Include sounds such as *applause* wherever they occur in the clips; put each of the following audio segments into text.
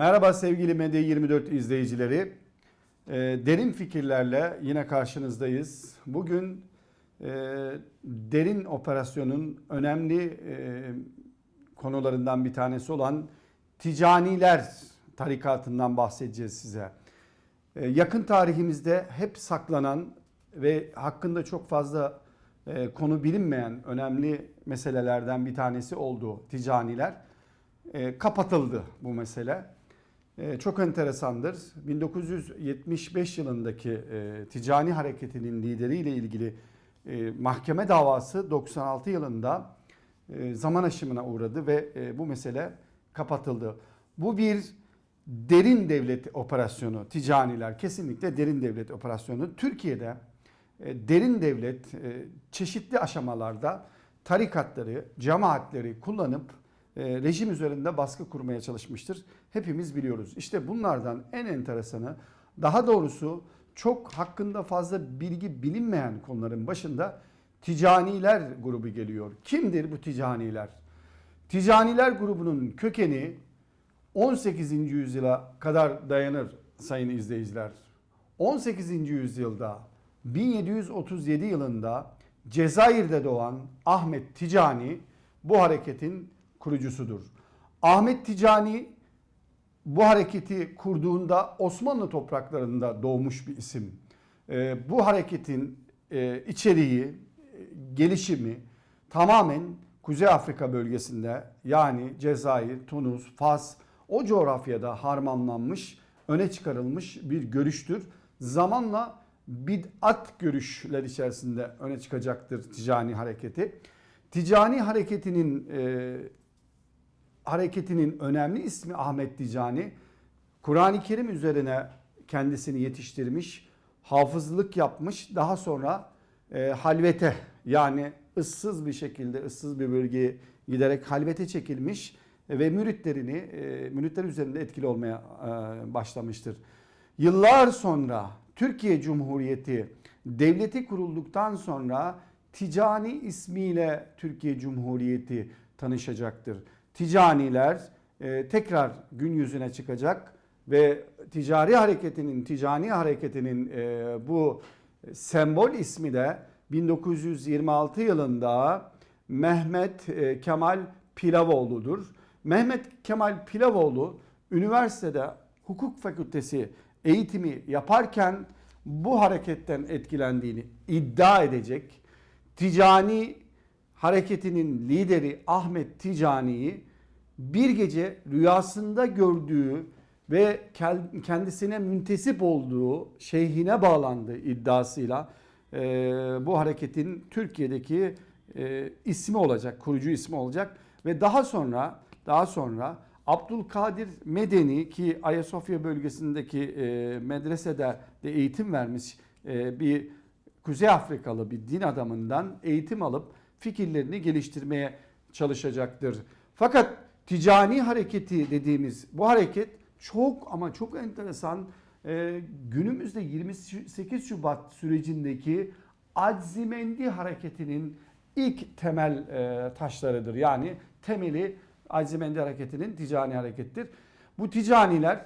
Merhaba sevgili Medya 24 izleyicileri. Ee, derin fikirlerle yine karşınızdayız. Bugün e, derin operasyonun önemli e, konularından bir tanesi olan Ticaniler tarikatından bahsedeceğiz size. Ee, yakın tarihimizde hep saklanan ve hakkında çok fazla e, konu bilinmeyen önemli meselelerden bir tanesi oldu Ticaniler. E, kapatıldı bu mesele. E, çok enteresandır. 1975 yılındaki e, Ticani Hareketi'nin lideriyle ilgili e, mahkeme davası 96 yılında e, zaman aşımına uğradı ve bu mesele kapatıldı. Bu bir derin devlet operasyonu. Ticaniler kesinlikle derin devlet operasyonu. Türkiye'de derin devlet çeşitli aşamalarda tarikatları, cemaatleri kullanıp rejim üzerinde baskı kurmaya çalışmıştır. Hepimiz biliyoruz. İşte bunlardan en enteresanı daha doğrusu çok hakkında fazla bilgi bilinmeyen konuların başında ticaniler grubu geliyor. Kimdir bu ticaniler? Ticaniler grubunun kökeni 18. yüzyıla kadar dayanır sayın izleyiciler. 18. yüzyılda 1737 yılında Cezayir'de doğan Ahmet Ticani bu hareketin kurucusudur. Ahmet Ticani bu hareketi kurduğunda Osmanlı topraklarında doğmuş bir isim. Ee, bu hareketin e, içeriği, e, gelişimi tamamen Kuzey Afrika bölgesinde yani Cezayir, Tunus, Fas o coğrafyada harmanlanmış, öne çıkarılmış bir görüştür. Zamanla bid'at görüşler içerisinde öne çıkacaktır ticani hareketi. Ticani hareketinin e, hareketinin önemli ismi Ahmet Ticani. Kur'an-ı Kerim üzerine kendisini yetiştirmiş, hafızlık yapmış. Daha sonra e, halvete yani ıssız bir şekilde ıssız bir bölgeye giderek halvete çekilmiş ve müritlerini e, müritler üzerinde etkili olmaya e, başlamıştır. Yıllar sonra Türkiye Cumhuriyeti devleti kurulduktan sonra Ticani ismiyle Türkiye Cumhuriyeti tanışacaktır. Ticaniler e, tekrar gün yüzüne çıkacak ve ticari hareketinin, ticani hareketinin e, bu sembol ismi de 1926 yılında Mehmet e, Kemal Pilavoğlu'dur. Mehmet Kemal Pilavoğlu üniversitede hukuk fakültesi eğitimi yaparken bu hareketten etkilendiğini iddia edecek. Ticani hareketinin lideri Ahmet Ticani'yi bir gece rüyasında gördüğü ve kendisine müntesip olduğu şeyhine bağlandığı iddiasıyla e, bu hareketin Türkiye'deki e, ismi olacak, kurucu ismi olacak ve daha sonra daha sonra Abdülkadir Medeni ki Ayasofya bölgesindeki e, medresede de eğitim vermiş e, bir Kuzey Afrikalı bir din adamından eğitim alıp fikirlerini geliştirmeye çalışacaktır. Fakat ticani hareketi dediğimiz bu hareket çok ama çok enteresan e, günümüzde 28 Şubat sürecindeki Azimendi hareketinin ilk temel e, taşlarıdır. Yani temeli Azimendi hareketinin ticani harekettir. Bu ticaniler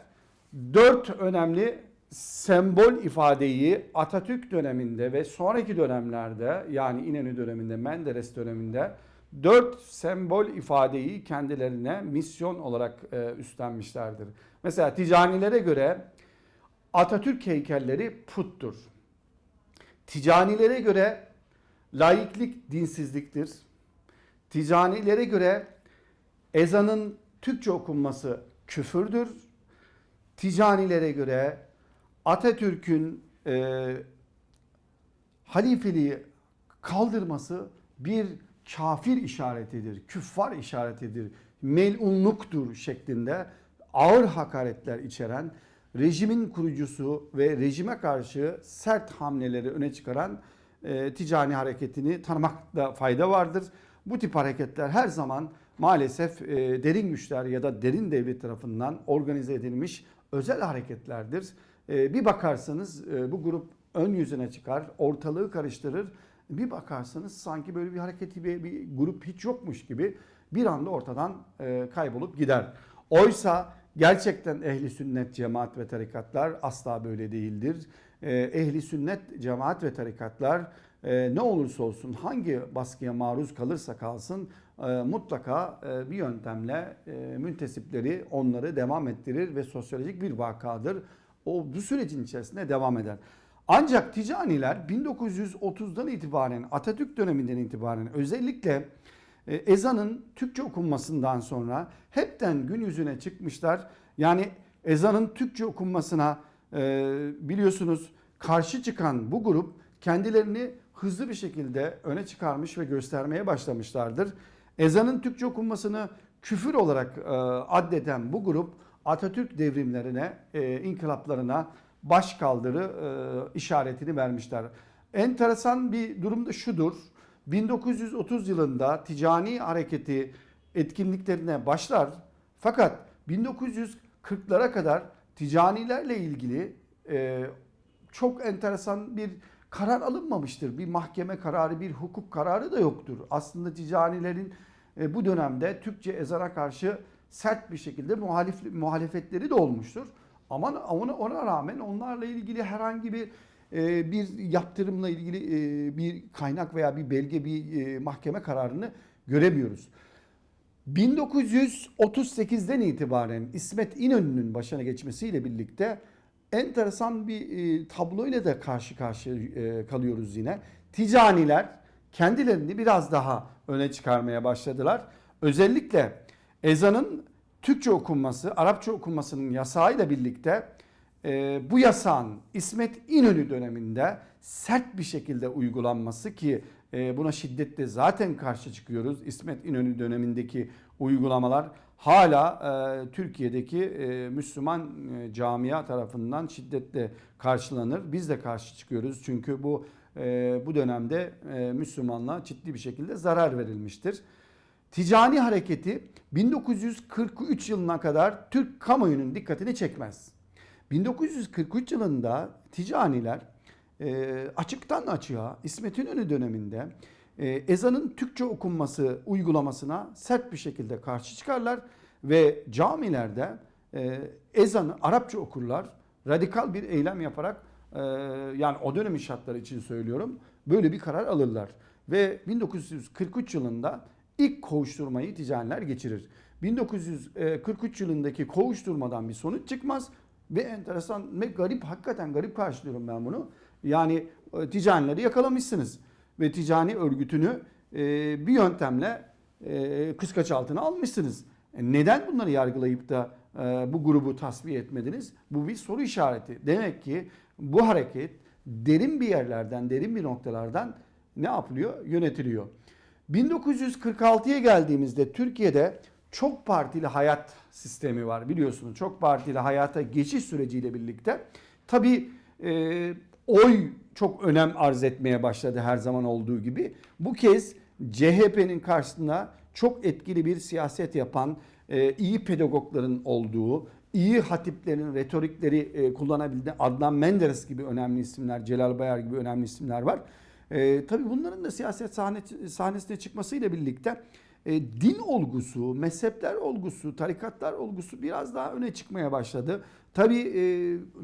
dört önemli sembol ifadeyi Atatürk döneminde ve sonraki dönemlerde yani İnönü döneminde, Menderes döneminde dört sembol ifadeyi kendilerine misyon olarak e, üstlenmişlerdir. Mesela ticanilere göre Atatürk heykelleri puttur. Ticanilere göre laiklik dinsizliktir. Ticanilere göre ezanın Türkçe okunması küfürdür. Ticanilere göre Atatürk'ün e, halifeliği kaldırması bir kafir işaretidir, küffar işaretidir, melunluktur şeklinde ağır hakaretler içeren rejimin kurucusu ve rejime karşı sert hamleleri öne çıkaran e, ticani hareketini tanımakta fayda vardır. Bu tip hareketler her zaman maalesef e, derin güçler ya da derin devlet tarafından organize edilmiş özel hareketlerdir. E, bir bakarsanız e, bu grup ön yüzüne çıkar, ortalığı karıştırır. Bir bakarsanız sanki böyle bir hareketi bir, bir grup hiç yokmuş gibi bir anda ortadan e, kaybolup gider. Oysa Gerçekten ehli sünnet cemaat ve tarikatlar asla böyle değildir. Ee, ehli sünnet cemaat ve tarikatlar e, ne olursa olsun hangi baskıya maruz kalırsa kalsın e, mutlaka e, bir yöntemle e, müntesipleri onları devam ettirir ve sosyolojik bir vakadır. O bu sürecin içerisinde devam eder. Ancak ticaniler 1930'dan itibaren Atatürk döneminden itibaren özellikle e, ezanın Türkçe okunmasından sonra hepten gün yüzüne çıkmışlar. Yani ezanın Türkçe okunmasına e, biliyorsunuz karşı çıkan bu grup kendilerini hızlı bir şekilde öne çıkarmış ve göstermeye başlamışlardır. Ezanın Türkçe okunmasını küfür olarak e, addeden bu grup Atatürk devrimlerine, e, inkılaplarına baş kaldırı e, işaretini vermişler. Enteresan bir durum da şudur. 1930 yılında ticani hareketi etkinliklerine başlar. Fakat 1940'lara kadar ticanilerle ilgili e, çok enteresan bir karar alınmamıştır. Bir mahkeme kararı, bir hukuk kararı da yoktur. Aslında ticanilerin e, bu dönemde Türkçe ezana karşı sert bir şekilde muhalif, muhalefetleri de olmuştur. Ama ona, ona rağmen onlarla ilgili herhangi bir e, bir yaptırımla ilgili e, bir kaynak veya bir belge, bir e, mahkeme kararını göremiyoruz. 1938'den itibaren İsmet İnönü'nün başına geçmesiyle birlikte enteresan bir e, tabloyla da karşı karşıya e, kalıyoruz yine. Ticaniler kendilerini biraz daha öne çıkarmaya başladılar. Özellikle ezanın Türkçe okunması, Arapça okunmasının yasağıyla birlikte e, bu yasağın İsmet İnönü döneminde sert bir şekilde uygulanması ki e, buna şiddetle zaten karşı çıkıyoruz. İsmet İnönü dönemindeki uygulamalar hala e, Türkiye'deki e, Müslüman e, camia tarafından şiddetle karşılanır. Biz de karşı çıkıyoruz çünkü bu e, bu dönemde e, Müslümanlığa ciddi bir şekilde zarar verilmiştir. Ticani hareketi 1943 yılına kadar Türk kamuoyunun dikkatini çekmez. 1943 yılında ticaniler e, açıktan açığa İsmet İnönü döneminde e, ezanın Türkçe okunması uygulamasına sert bir şekilde karşı çıkarlar ve camilerde e, ezanı Arapça okurlar. Radikal bir eylem yaparak e, yani o dönemin şartları için söylüyorum böyle bir karar alırlar. Ve 1943 yılında ilk kovuşturmayı ticaniler geçirir. 1943 yılındaki kovuşturmadan bir sonuç çıkmaz ve enteresan ve garip hakikaten garip karşılıyorum ben bunu. Yani e, ticanileri yakalamışsınız ve ticani örgütünü e, bir yöntemle e, kıskaç altına almışsınız. Neden bunları yargılayıp da bu grubu tasfiye etmediniz? Bu bir soru işareti. Demek ki bu hareket derin bir yerlerden, derin bir noktalardan ne yapılıyor? Yönetiliyor. 1946'ya geldiğimizde Türkiye'de çok partili hayat sistemi var biliyorsunuz. Çok partili hayata geçiş süreciyle birlikte tabii e, oy çok önem arz etmeye başladı her zaman olduğu gibi. Bu kez CHP'nin karşısında çok etkili bir siyaset yapan, e, iyi pedagogların olduğu, iyi hatiplerin retorikleri e, kullanabildiği Adnan Menderes gibi önemli isimler, Celal Bayar gibi önemli isimler var. E, tabii bunların da siyaset sahne, sahnesine çıkmasıyla birlikte e, din olgusu, mezhepler olgusu, tarikatlar olgusu biraz daha öne çıkmaya başladı. Tabii e,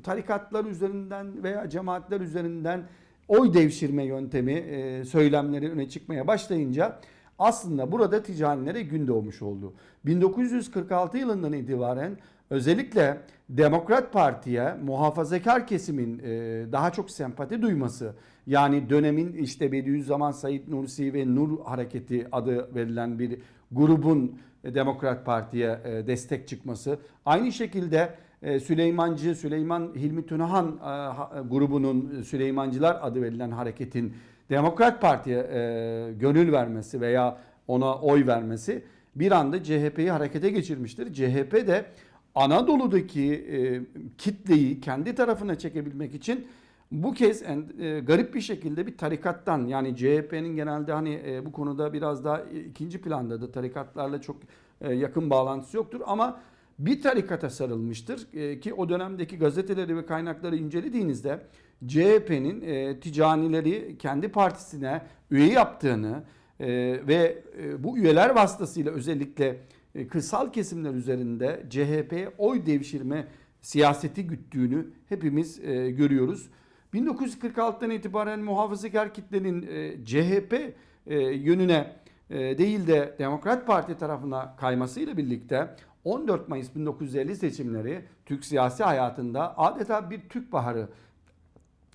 tarikatlar üzerinden veya cemaatler üzerinden oy devşirme yöntemi, e, söylemleri öne çıkmaya başlayınca aslında burada ticanilere gün doğmuş oldu. 1946 yılından itibaren özellikle Demokrat Parti'ye muhafazakar kesimin e, daha çok sempati duyması yani dönemin işte Bediüzzaman Said Nursi ve Nur Hareketi adı verilen bir grubun e, Demokrat Parti'ye e, destek çıkması aynı şekilde Süleymancı Süleyman Hilmi Tunahan grubunun Süleymancılar adı verilen hareketin Demokrat Parti'ye gönül vermesi veya ona oy vermesi bir anda CHP'yi harekete geçirmiştir. CHP de Anadolu'daki e, kitleyi kendi tarafına çekebilmek için bu kez e, garip bir şekilde bir tarikattan yani CHP'nin genelde hani e, bu konuda biraz daha ikinci planda da tarikatlarla çok e, yakın bağlantısı yoktur ama bir tarikata sarılmıştır e, ki o dönemdeki gazeteleri ve kaynakları incelediğinizde CHP'nin e, ticanileri kendi partisine üye yaptığını e, ve e, bu üyeler vasıtasıyla özellikle e, kırsal kesimler üzerinde CHP'ye oy devşirme siyaseti güttüğünü hepimiz e, görüyoruz. 1946'dan itibaren muhafazakar kitlenin e, CHP e, yönüne e, değil de Demokrat Parti tarafına kaymasıyla birlikte 14 Mayıs 1950 seçimleri Türk siyasi hayatında adeta bir Türk baharı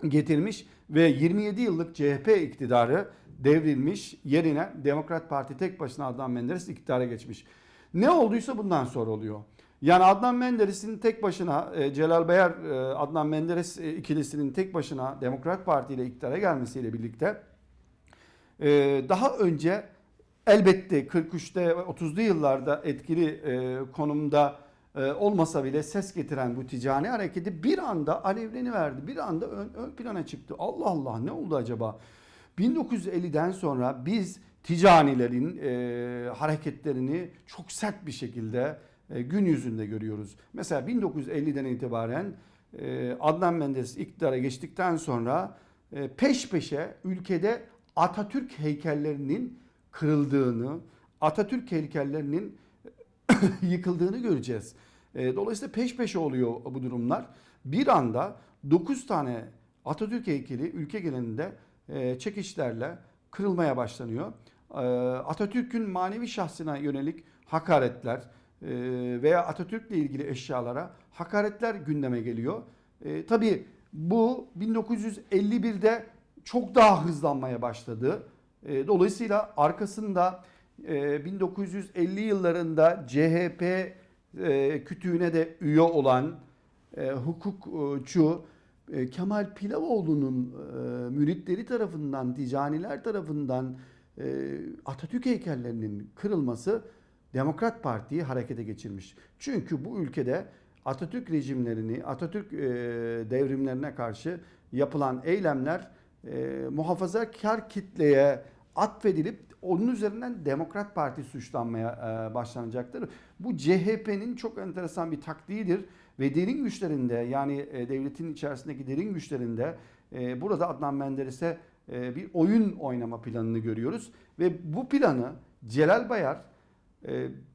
getirmiş ve 27 yıllık CHP iktidarı devrilmiş yerine Demokrat Parti tek başına Adnan Menderes iktidara geçmiş. Ne olduysa bundan sonra oluyor. Yani Adnan Menderes'in tek başına e, Celal Bayar e, Adnan Menderes e, ikilisinin tek başına Demokrat Parti ile iktidara gelmesiyle birlikte daha önce elbette 43'te ve 30'lu yıllarda etkili konumda olmasa bile ses getiren bu ticari hareketi bir anda alevleniverdi. Bir anda ön, ön plana çıktı. Allah Allah ne oldu acaba? 1950'den sonra biz ticanilerin hareketlerini çok sert bir şekilde gün yüzünde görüyoruz. Mesela 1950'den itibaren e, Adnan Menderes iktidara geçtikten sonra e, peş peşe ülkede Atatürk heykellerinin kırıldığını, Atatürk heykellerinin *coughs* yıkıldığını göreceğiz. E, Dolayısıyla peş peşe oluyor bu durumlar. Bir anda 9 tane Atatürk heykeli ülke genelinde e, çekişlerle kırılmaya başlanıyor. E, Atatürk'ün manevi şahsına yönelik hakaretler e, veya Atatürk'le ilgili eşyalara hakaretler gündeme geliyor. E, tabii bu 1951'de çok daha hızlanmaya başladı. E, Dolayısıyla arkasında e, 1950 yıllarında CHP e, kütüğüne de üye olan e, hukukçu e, Kemal Pilavoğlu'nun e, müritleri tarafından, ticaniler tarafından e, Atatürk heykellerinin kırılması Demokrat Parti'yi harekete geçirmiş. Çünkü bu ülkede Atatürk rejimlerini, Atatürk e, devrimlerine karşı yapılan eylemler e, muhafazakar kitleye atfedilip onun üzerinden Demokrat Parti suçlanmaya e, başlanacaktır. Bu CHP'nin çok enteresan bir taktiğidir ve derin güçlerinde yani e, devletin içerisindeki derin güçlerinde e, burada Adnan Menderes'e e, bir oyun oynama planını görüyoruz ve bu planı Celal Bayar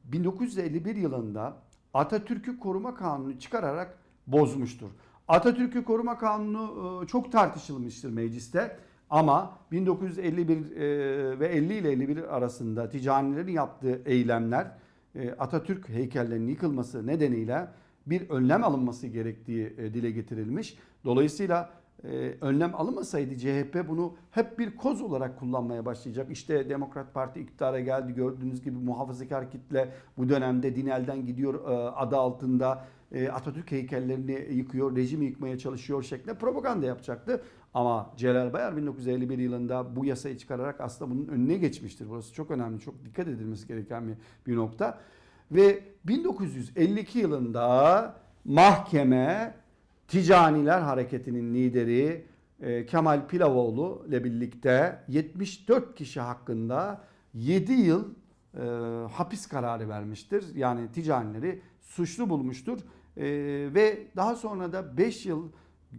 1951 yılında Atatürk'ü Koruma Kanunu çıkararak bozmuştur. Atatürk'ü Koruma Kanunu e, çok tartışılmıştır mecliste. Ama 1951 e, ve 50 ile 51 arasında ticanilerin yaptığı eylemler e, Atatürk heykellerinin yıkılması nedeniyle bir önlem alınması gerektiği dile getirilmiş. Dolayısıyla önlem alınmasaydı CHP bunu hep bir koz olarak kullanmaya başlayacak. İşte Demokrat Parti iktidara geldi gördüğünüz gibi muhafazakar kitle bu dönemde Dinel'den gidiyor adı altında Atatürk heykellerini yıkıyor, rejimi yıkmaya çalışıyor şeklinde propaganda yapacaktı. Ama Celal Bayar 1951 yılında bu yasayı çıkararak aslında bunun önüne geçmiştir. Burası çok önemli, çok dikkat edilmesi gereken bir, bir nokta. Ve 1952 yılında mahkeme Ticaniler Hareketi'nin lideri e, Kemal Pilavoğlu ile birlikte 74 kişi hakkında 7 yıl e, hapis kararı vermiştir. Yani ticanileri suçlu bulmuştur. E, ve daha sonra da 5 yıl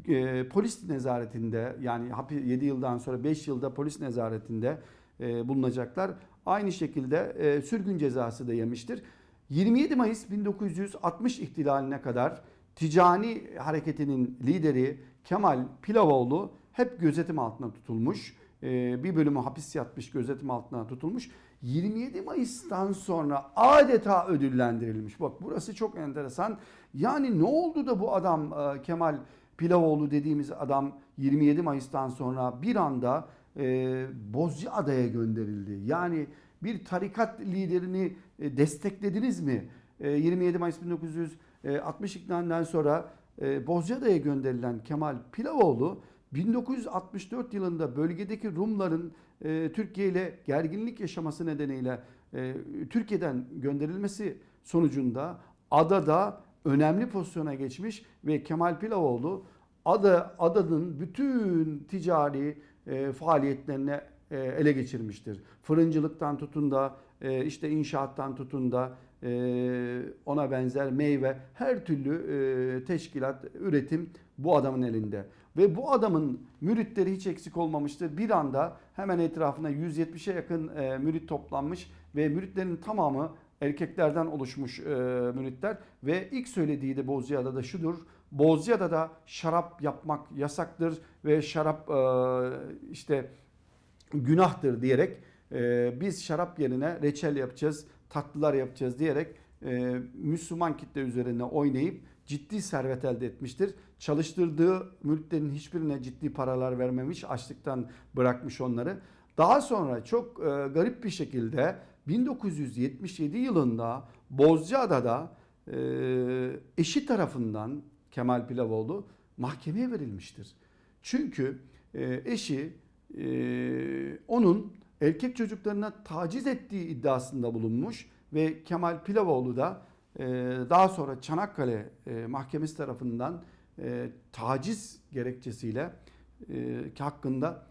e, polis nezaretinde yani 7 yıldan sonra 5 yılda polis nezaretinde e, bulunacaklar. Aynı şekilde e, sürgün cezası da yemiştir. 27 Mayıs 1960 ihtilaline kadar Ticani hareketinin lideri Kemal Pilavoğlu hep gözetim altına tutulmuş. E, bir bölümü hapis yatmış gözetim altına tutulmuş. 27 Mayıs'tan sonra adeta ödüllendirilmiş. Bak burası çok enteresan. Yani ne oldu da bu adam e, Kemal Pilavoğlu dediğimiz adam 27 Mayıs'tan sonra bir anda e, Bozcaada'ya gönderildi. Yani bir tarikat liderini e, desteklediniz mi? E, 27 Mayıs 1960 iktidarından sonra e, Bozcaada'ya gönderilen Kemal Pilavoğlu 1964 yılında bölgedeki Rumların e, Türkiye ile gerginlik yaşaması nedeniyle e, Türkiye'den gönderilmesi sonucunda adada önemli pozisyona geçmiş ve Kemal Pilavoğlu ada, adanın bütün ticari e, faaliyetlerine e, ele geçirmiştir. Fırıncılıktan tutun da e, işte inşaattan tutun da e, ona benzer meyve her türlü e, teşkilat, üretim bu adamın elinde. Ve bu adamın müritleri hiç eksik olmamıştır. Bir anda hemen etrafına 170'e yakın e, mürit toplanmış ve müritlerin tamamı erkeklerden oluşmuş e, müritler ve ilk söylediği de Bozcaada'da da şudur. Bozcaada'da şarap yapmak yasaktır ve şarap e, işte günahtır diyerek biz şarap yerine reçel yapacağız, tatlılar yapacağız diyerek e, Müslüman kitle üzerine oynayıp ciddi servet elde etmiştir. Çalıştırdığı mülklerin hiçbirine ciddi paralar vermemiş, açlıktan bırakmış onları. Daha sonra çok e, garip bir şekilde 1977 yılında Bozcaada'da e, eşi tarafından Kemal Pilavoğlu mahkemeye verilmiştir. Çünkü e, eşi e, onun erkek çocuklarına taciz ettiği iddiasında bulunmuş ve Kemal Pilavoğlu da e, daha sonra Çanakkale e, Mahkemesi tarafından e, taciz gerekçesiyle e, hakkında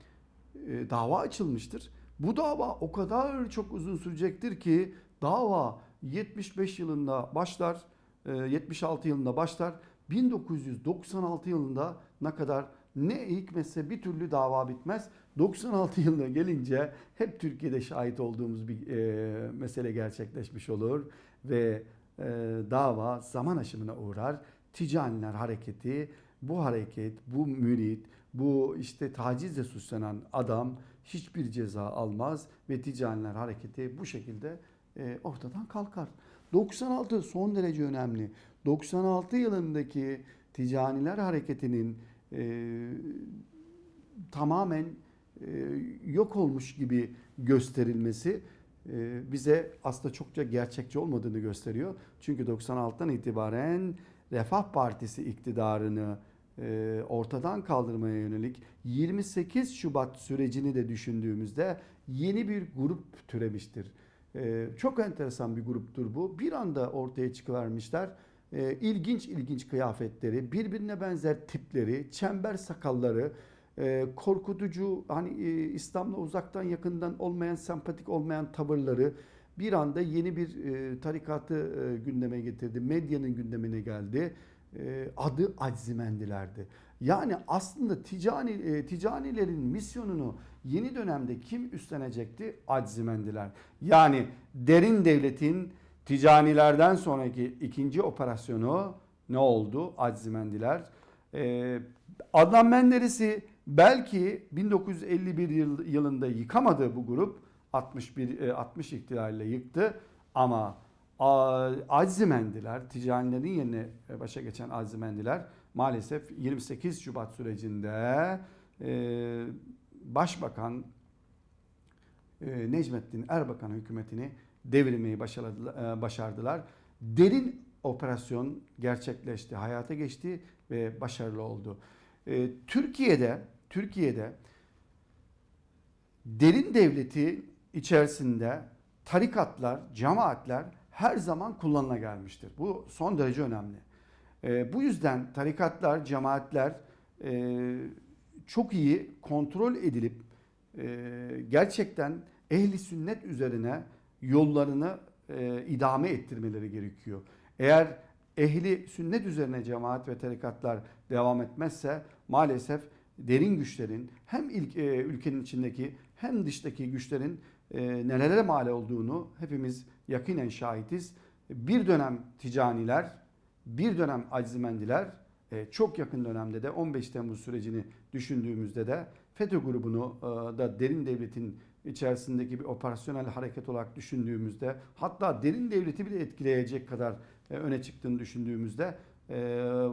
e, dava açılmıştır. Bu dava o kadar çok uzun sürecektir ki dava 75 yılında başlar, e, 76 yılında başlar. 1996 yılında ne kadar ne hikmetse bir türlü dava bitmez. 96 yılına gelince hep Türkiye'de şahit olduğumuz bir e, mesele gerçekleşmiş olur ve e, dava zaman aşımına uğrar. Ticaniler hareketi, bu hareket, bu mürit, bu işte tacizle suçlanan adam hiçbir ceza almaz ve ticaniler hareketi bu şekilde e, ortadan kalkar. 96 son derece önemli. 96 yılındaki ticaniler hareketinin e, tamamen e, yok olmuş gibi gösterilmesi e, bize aslında çokça gerçekçi olmadığını gösteriyor. Çünkü 96'dan itibaren Refah Partisi iktidarını e, ortadan kaldırmaya yönelik 28 Şubat sürecini de düşündüğümüzde yeni bir grup türemiştir. E, çok enteresan bir gruptur bu. Bir anda ortaya çıkıvermişler. E, ilginç ilginç kıyafetleri, birbirine benzer tipleri, çember sakalları, e, korkutucu hani e, İslam'la uzaktan yakından olmayan, sempatik olmayan tavırları bir anda yeni bir e, tarikatı e, gündeme getirdi. Medyanın gündemine geldi. E, adı Aczimendilerdi. Yani aslında ticani e, ticanilerin misyonunu yeni dönemde kim üstlenecekti? Aczimendiler. Yani derin devletin ticanilerden sonraki ikinci operasyonu ne oldu? Aczimendiler. E, Adnan Menderes'i belki 1951 yıl, yılında yıkamadı bu grup. 61 e, 60 ihtilaliyle yıktı ama a- Azimendiler, ticanilerin yerine başa geçen Azimendiler maalesef 28 Şubat sürecinde e, Başbakan e, Necmettin Erbakan hükümetini devirmeyi başardılar, e, başardılar. Derin operasyon gerçekleşti, hayata geçti ve başarılı oldu. E, Türkiye'de Türkiye'de derin devleti içerisinde tarikatlar, cemaatler her zaman kullanıla gelmiştir. Bu son derece önemli. E, bu yüzden tarikatlar, cemaatler e, çok iyi kontrol edilip e, gerçekten ehli sünnet üzerine yollarını e, idame ettirmeleri gerekiyor. Eğer ehli sünnet üzerine cemaat ve tarikatlar devam etmezse maalesef derin güçlerin hem ilk, e, ülkenin içindeki hem dıştaki güçlerin e, nelere mal olduğunu hepimiz yakinen şahitiz. Bir dönem ticaniler, bir dönem acizimendiler, e, çok yakın dönemde de 15 Temmuz sürecini düşündüğümüzde de FETÖ grubunu e, da derin devletin içerisindeki bir operasyonel hareket olarak düşündüğümüzde hatta derin devleti bile etkileyecek kadar e, öne çıktığını düşündüğümüzde e,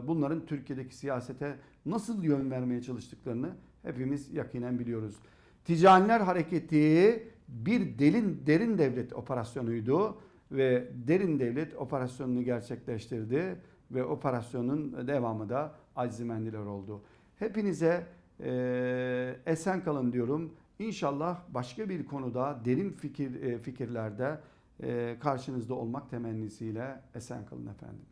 bunların Türkiye'deki siyasete nasıl yön vermeye çalıştıklarını hepimiz yakinen biliyoruz. Ticaniler hareketi bir derin derin devlet operasyonuydu ve derin devlet operasyonunu gerçekleştirdi ve operasyonun devamı da Azimendiler oldu. Hepinize e, esen kalın diyorum. İnşallah başka bir konuda derin fikir e, fikirlerde e, karşınızda olmak temennisiyle esen kalın efendim.